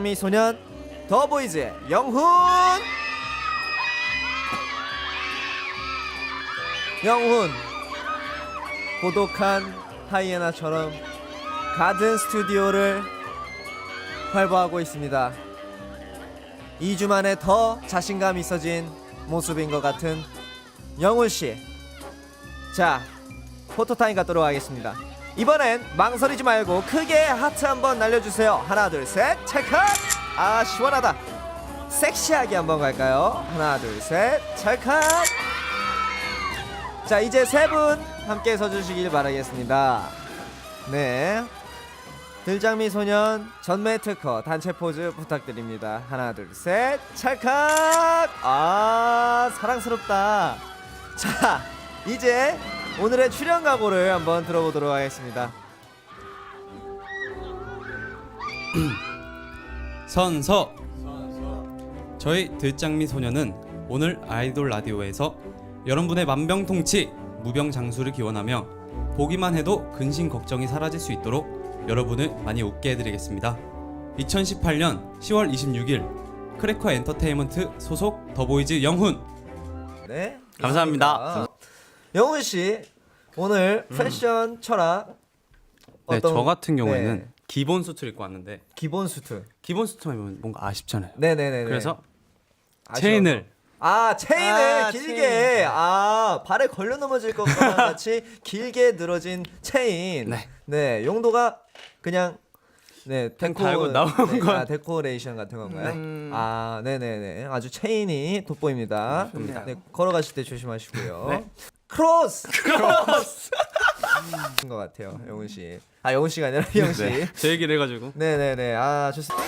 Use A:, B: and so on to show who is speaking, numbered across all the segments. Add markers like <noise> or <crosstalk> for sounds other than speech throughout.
A: 미 소년 더보이즈의 영훈! 영훈! 고독한 하이에나처럼 가든 스튜디오를 활보하고 있습니다. 2주 만에 더 자신감 있어진 모습인 것 같은 영훈씨. 자 포토타임 갖도록 하겠습니다 이번엔 망설이지 말고 크게 하트 한번 날려주세요. 하나 둘 셋 찰칵! 아 시원하다. 섹시하게 한번 갈까요? 하나 둘 셋 찰칵! 자 이제 세 분 함께 서주시길 바라겠습니다. 네. 들장미 소년 전매 특허 단체 포즈 부탁드립니다. 하나 둘 셋 찰칵! 아 사랑스럽다. 자 이제 오늘의 출연 각오를 한번 들어보도록 하겠습니다. <clears throat>
B: 선서. 저희 들장미 소녀는 오늘 아이돌 라디오에서 여러분의 만병통치 무병장수를 기원하며 보기만 해도 근심 걱정이 사라질 수 있도록 여러분을 많이 웃게 해드리겠습니다. 2018년 10월 26일 크래커 엔터테인먼트 소속 더보이즈 영훈.
A: 네.
B: 감사합니다.
A: 영훈 씨 오늘 패션 철학
B: 네,
A: 어떤-
B: 저 같은 경우에는
A: 네,
B: 기본 수트를 입고 왔는데
A: 기본 수트
B: 기본 수트만 입으면 뭔가 아쉽잖아요
A: 네네네
B: 그래서
A: 아쉬워서.
B: 체인을
A: 아 체인을
C: 아,
A: 길게
C: 체인.
A: 아 발에 걸려 넘어질 것과 <laughs> 같이 길게 늘어진 체인
B: 네.
A: 네 용도가 그냥 네 데코
B: 달고 나온
A: 네,
B: 건-
A: 아, 데코레이션 같은 건가요?
C: 음.
A: 아 네네네 아주 체인이 돋보입니다. 네, 걸어가실 때 조심하시고요
B: 네.
A: 크로스! 크로스. 것 같아요 영훈 씨 아 영훈 씨가 아니라 희영 씨.
B: 네, 제 얘기를 해가지고.
A: 네네네. 아 좋습니다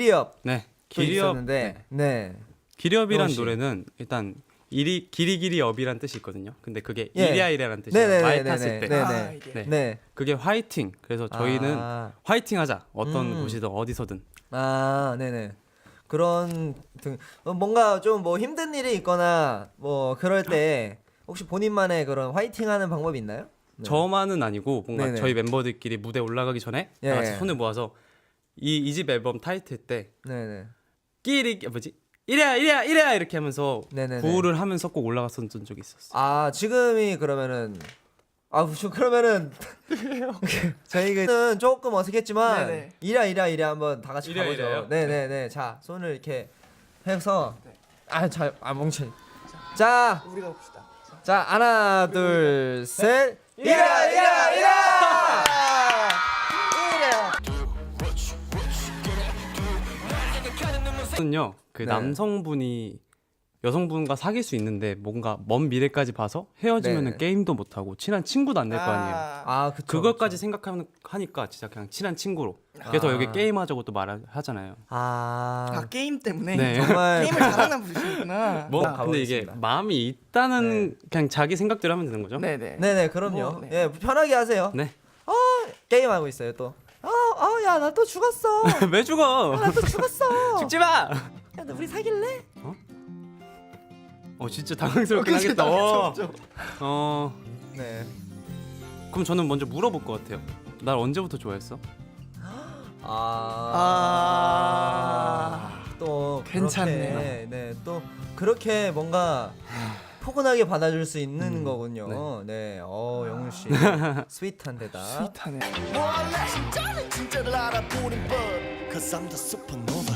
A: 기리업 네또
B: 기리업
A: 있었는데 네
B: 기리업이란
A: 영훈 씨.
B: 노래는 일단 이리 기리기리업이란 뜻이 있거든요. 근데 그게
A: 예.
B: 이리아이리라는 뜻이에요. 말 탔을 때.
A: 네네.
C: 아, 이게.
B: 네.
A: 네.
B: 그게 화이팅. 그래서 저희는
A: 아,
B: 화이팅하자. 어떤
A: 음.
B: 곳이든 어디서든.
A: 아, 네네. 그런 등 어, 뭔가 좀 뭐 힘든 일이 있거나 뭐 그럴 때 혹시 본인만의 그런 화이팅하는 방법이 있나요? 네.
B: 저만은 아니고 뭔가
A: 네네.
B: 저희 멤버들끼리 무대 올라가기 전에
A: 예,
B: 다 같이
A: 예.
B: 손을 모아서 이 이 집 앨범 타이틀 때
A: 네네.
B: 끼리 뭐지? 이래야 이래야 이래야 이렇게 하면서
A: 네네네.
B: 구호를 하면서 꼭 올라갔었던 적이 있었어요.
A: 아 지금이 그러면은 아 <laughs> 저 그러면은 <laughs> 저희는 조금 어색했지만
C: 네네.
A: 이라 이라 이라 한번 다 같이
B: 이랴
A: 가보죠.
B: 이랴요?
A: 네네네. 자 손을 이렇게 해서 아잘아 멍청. 자
C: 우리가 봅시다.
A: 자 하나 둘 셋. 이라 이라 이라.
B: 는요 그
A: 네.
B: 남성분이 여성분과 사귈 수 있는데 뭔가 먼 미래까지 봐서 헤어지면 은
A: 네.
B: 게임도 못 하고 친한 친구도 안 될 거 아니에요.
A: 아 그쵸,
B: 그것까지
A: 그쵸.
B: 생각하면 하니까 진짜 그냥 친한 친구로. 그래서
A: 아.
B: 여기 게임 하자고 또 말하잖아요.
A: 아,
C: 아 게임 때문에
B: 네.
A: 정말 <laughs>
C: 게임을 잘하는 분이시구나.
B: 뭐
A: 아,
B: 근데 이게
A: 가보겠습니다.
B: 마음이 있다는 그냥 자기 생각대로 하면 되는 거죠?
C: 네네.
A: 네네 그럼요.
C: 뭐, 네.
A: 예 편하게 하세요.
B: 네.
A: 게임 하고 있어요 또. 어어야 나 또 죽었어. <laughs>
B: 왜 죽어?
A: 나 또 죽었어. <laughs>
B: 죽지 마.
A: 야, 너 우리 사귈래?
B: 어 진짜 당황스럽긴
C: 그치,
B: 하겠다. 어.
C: 당황스럽죠.
B: 어.
A: 네.
B: 그럼 저는 먼저 물어볼 것 같아요. 날 언제부터 좋아했어? <gasps>
A: 아. 또
C: 괜찮네요.
A: 그렇게, 네. 또 그렇게 뭔가 <laughs> 포근하게 받아줄 수 있는
B: 음,
A: 거군요. 네. 어 영훈 씨 <laughs> 스윗한 데다.
C: 스윗하네.
D: 원래 진짜는 진짜를 알아보는 법 Cause I'm the supernova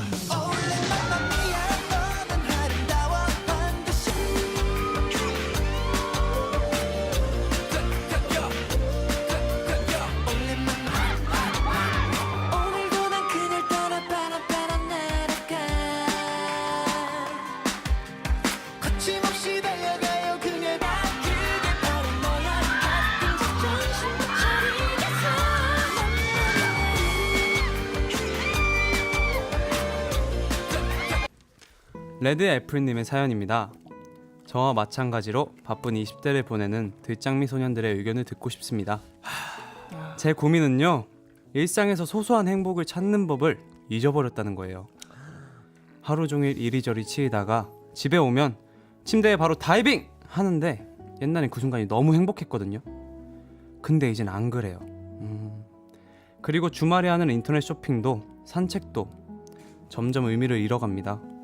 B: 레드 애플님의 사연입니다. 저와 마찬가지로 바쁜 20대를 보내는 들장미 소년들의 의견을 듣고 싶습니다. 제 고민은요, 일상에서 소소한 행복을 찾는 법을 잊어버렸다는 거예요. 하루 종일 이리저리 치이다가 집에 오면 침대에 바로 다이빙 하는데 옛날엔 그 순간이 너무 행복했거든요. 근데 이젠 안 그래요. 음. 그리고 주말에 하는 인터넷 쇼핑도 산책도 점점 의미를 잃어갑니다.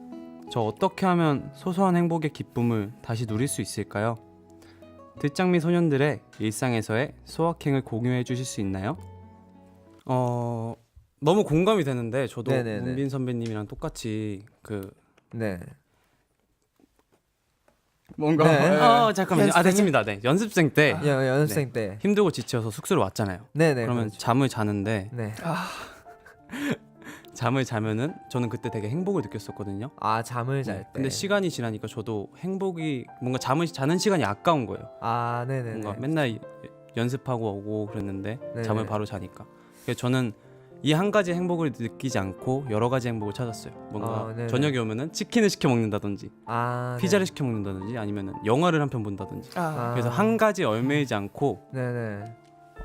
B: 저 어떻게 하면 소소한 행복의 기쁨을 다시 누릴 수 있을까요? 듣장미 소년들의 일상에서의 소확행을 공유해 주실 수 있나요? 어 너무 공감이 되는데 저도
A: 네네네.
B: 문빈 선배님이랑 똑같이 그
A: 네.
B: 뭔가
A: 네.
B: 어 잠깐만요 아? 됐습니다 네 연습생 때
A: 여, 연습생 때.
B: 힘들고 지쳐서 숙소로 왔잖아요
A: 네네.
B: 그러면
A: 그렇죠.
B: 잠을 자는데
A: 네.
B: 잠을 자면은 저는 그때 되게 행복을 느꼈었거든요
A: 아 잠을 잘
B: 네.
A: 때.
B: 근데 시간이 지나니까 저도 행복이 뭔가 잠을 자는 시간이 아까운 거예요
A: 아 네네.
B: 뭔가 맨날 연습하고 오고 그랬는데
A: 네네.
B: 잠을 바로 자니까. 그래서 저는 이 한 가지 행복을 느끼지 않고 여러 가지 행복을 찾았어요. 뭔가
A: 아.
B: 저녁에 오면은 치킨을 시켜 먹는다든지
A: 아
B: 피자를 시켜 먹는다든지 아니면은 영화를 한 편 본다든지.
C: 아,
B: 그래서 한 가지 얽매이지 않고
A: 네네.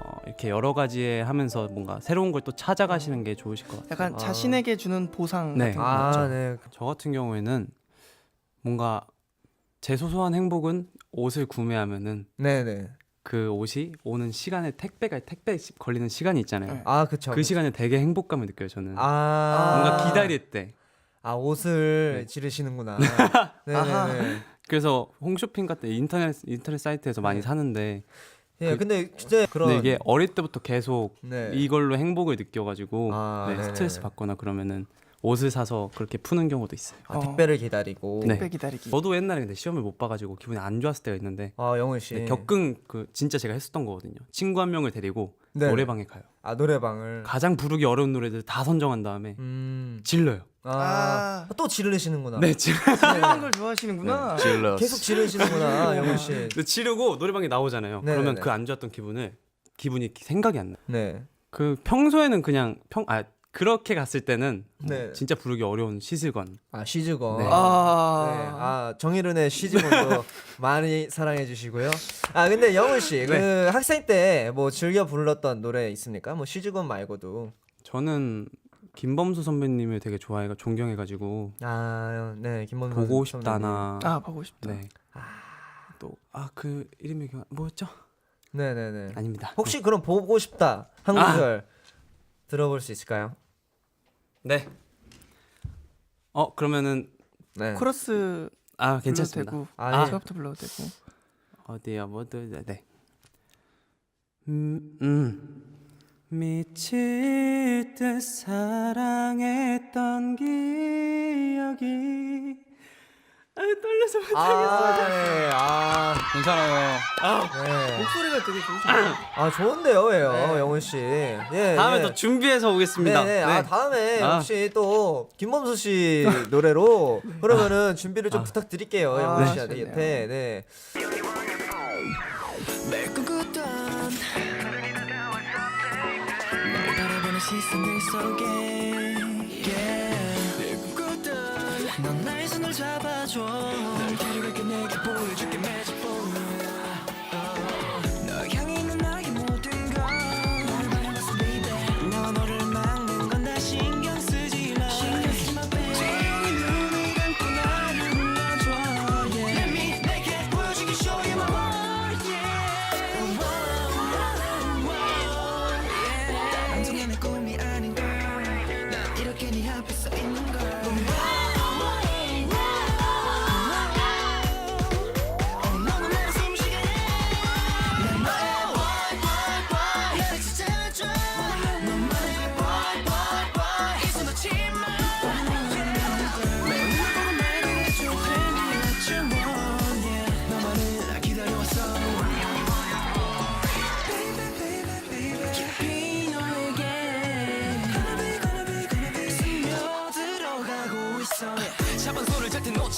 B: 어, 이렇게 여러 가지 하면서 뭔가 새로운 걸 또 찾아가시는 게 좋으실 것 같아요.
C: 약간
A: 아.
C: 자신에게 주는 보상
B: 네.
C: 같은 거.
A: 아. 네.
B: 저 같은 경우에는 뭔가 제 소소한 행복은 옷을 구매하면은
A: 네네.
B: 그 옷이 오는 시간에 택배가 택배 시- 걸리는 시간이 있잖아요.
C: 네.
A: 아 그쵸.
B: 그 시간에 되게 행복감을 느껴요 저는.
A: 아
B: 뭔가 기다릴 때.
A: 아 옷을
B: 네.
A: 지르시는구나. 네네네. <laughs>
B: 그래서 홈쇼핑 같은 인터넷 인터넷 사이트에서 많이
A: 네.
B: 사는데
A: 예,
B: 그-
A: 근데 진짜 그런
B: 근데 이게 어릴 때부터 계속
A: 네.
B: 이걸로 행복을 느껴가지고
A: 아,
B: 네,
A: 네네네.
B: 스트레스 받거나 그러면은 옷을 사서 그렇게 푸는 경우도 있어요.
A: 아,
C: 어.
A: 택배를 기다리고.
B: 네.
C: 택배 기다리기.
B: 저도 옛날에 근데 시험을 못 봐가지고 기분이 안 좋았을 때가 있는데
A: 아 영훈 씨.
B: 네, 겪은 그 진짜 제가 했었던 거거든요. 친구 한 명을 데리고
A: 네.
B: 노래방에 가요.
A: 아 노래방을.
B: 가장 부르기 어려운 노래들 다 선정한 다음에
A: 음.
B: 질러요.
A: 아,
C: 아.
A: 또 지르시는구나.
B: 네, 질, <laughs>
C: 이런 걸 좋아하시는구나.
B: 질러.
A: 계속 지르시는구나 <laughs> 영훈 씨.
B: 근데 지르고 노래방에 나오잖아요.
A: 네네네.
B: 그러면 그 안 좋았던 기분을 기분이 생각이 안 나.
A: 네.
B: 그 평소에는 그냥 평 아 그렇게 갔을 때는 뭐
A: 네.
B: 진짜 부르기 어려운 시슬건
A: 아 시즈건.
B: 네.
A: 네.
C: 아,
A: 아 정일훈의 시즈건도 <laughs> 많이 사랑해 주시고요. 아 근데 영훈 씨, 그
B: 네.
A: 학생 때 뭐 즐겨 불렀던 노래 있습니까? 뭐 시즈건 말고도.
B: 저는 김범수 선배님을 되게 좋아해가 존경해가지고
A: 아, 네 김범수
B: 보고
A: 선배님.
B: 싶다나
C: 아 보고 싶다.
B: 네. 또아 그 이름이 기억- 뭐였죠?
A: 네네네.
B: 아닙니다.
A: 혹시 그럼 보고 싶다 한
B: 아.
A: 구절 들어볼 수 있을까요?
B: 네. 어 그러면은
A: 네.
C: 코러스
B: 아 괜찮습니다.
C: 되고
A: 아, 예.
C: 처음부터 불러도 되고.
B: 어디야 뭐도 네. 음, 음. 미칠 듯 사랑했던 기억이 아,
C: 떨려서 못하겠어요.
A: 아, 네. 아,
B: 괜찮아요.
A: 네.
C: 목소리가 되게 좋으신데.
A: 아, 좋은데요, 예요,
C: 네.
A: 영훈 씨. 예.
C: 다음에
A: 예.
C: 더 준비해서 오겠습니다.
A: 네, 네. 아, 네. 다음에
B: 아.
A: 혹시 또 김범수 씨 <laughs> 노래로 아. 그러면은 준비를 좀 아. 부탁드릴게요, 영훈 씨한테. 네.
D: 네. 시선들 속에 多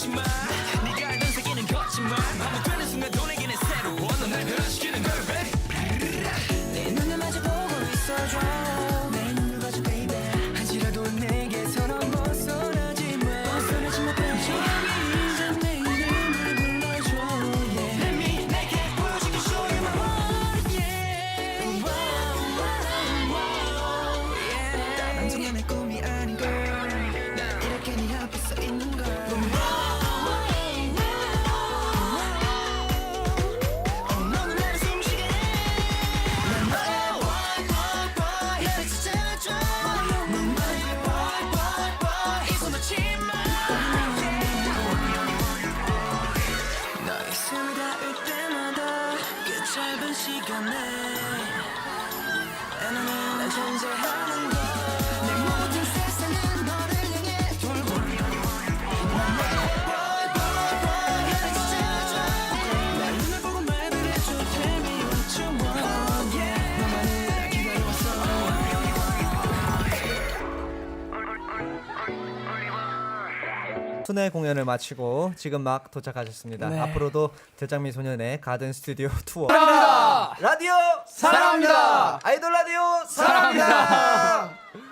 D: smile. on me.
A: 투네 공연을 마치고 지금 막 도착하셨습니다.
C: 네.
A: 앞으로도 대장미 소년의 가든 스튜디오 투어 사랑합니다. 라디오
C: 사랑합니다.
A: 아이돌 라디오 사랑합니다.